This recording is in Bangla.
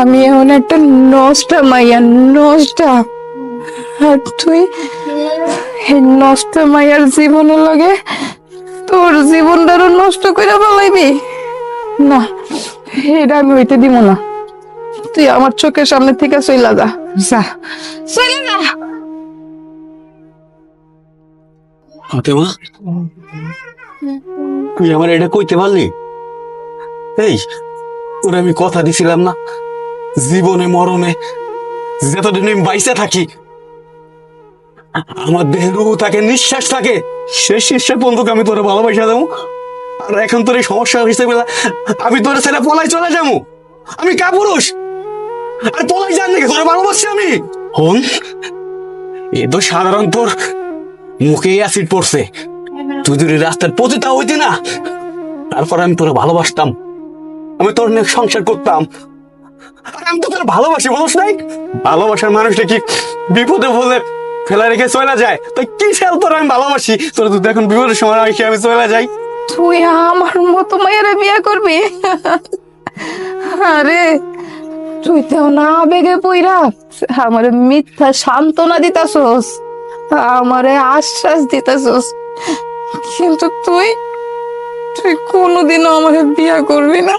আমি এখন একটা নষ্টা মাইয়া, নষ্টা। আর তুই নষ্ট মাইয়ার জীবনের লগে তোর জীবনটারও নষ্ট করে বলাইবি না, এটা আমি হইতে দিব না। তুই আমার চোখের সামনে থেকে চইলা যা। যা। চইলা যা। তুই আমার এটা কইতে পারলি? এই, তোর আমি কথা দিছিলাম না। জীবনে, মরণে, যতদিন আমি বাইসে থাকি, আমার দেহের থাকে, নিঃশ্বাস থাকে, শেষ নিঃশ্বাস বন্ধুকে আমি তোরে ভালোবাসা দেবো। আর এখন তোর এই সমস্যা হিসেবে আমি তোর ছেলে পলাই চলে যাব। আমি কা পুরুষ আর পলাই যান নাকি? তোরে ভালোবাসছি আমি। হন, এ তো সাধারণ তোর মুখে অ্যাসিড পড়ছে। তুই যদি রাস্তার পতিতা হইতি না, তারপর আমি তোরে ভালোবাসতাম। আমি তোর সংসার করতাম। আমি তো তোর ভালোবাসি, বলস নাই? ভালোবাসার মানুষটা কি বিপদে বলে ফেলা রেখে চলে যায়? তো কি খেয়াল তোর আমি ভালোবাসি? তোর যদি এখন বিপদের সময় রেখে আমি চলে যাই। তুই আমার মতো মেয়েরা বিয়ে করবি? আরে, তুই তো না বেগে পইরা আমারে মিথ্যা সান্ত্বনা দিতাছস, আমারে আশ্বাস দিতাছস। কিন্তু তুই তুই কোনোদিনও আমারে বিয়া করবি না।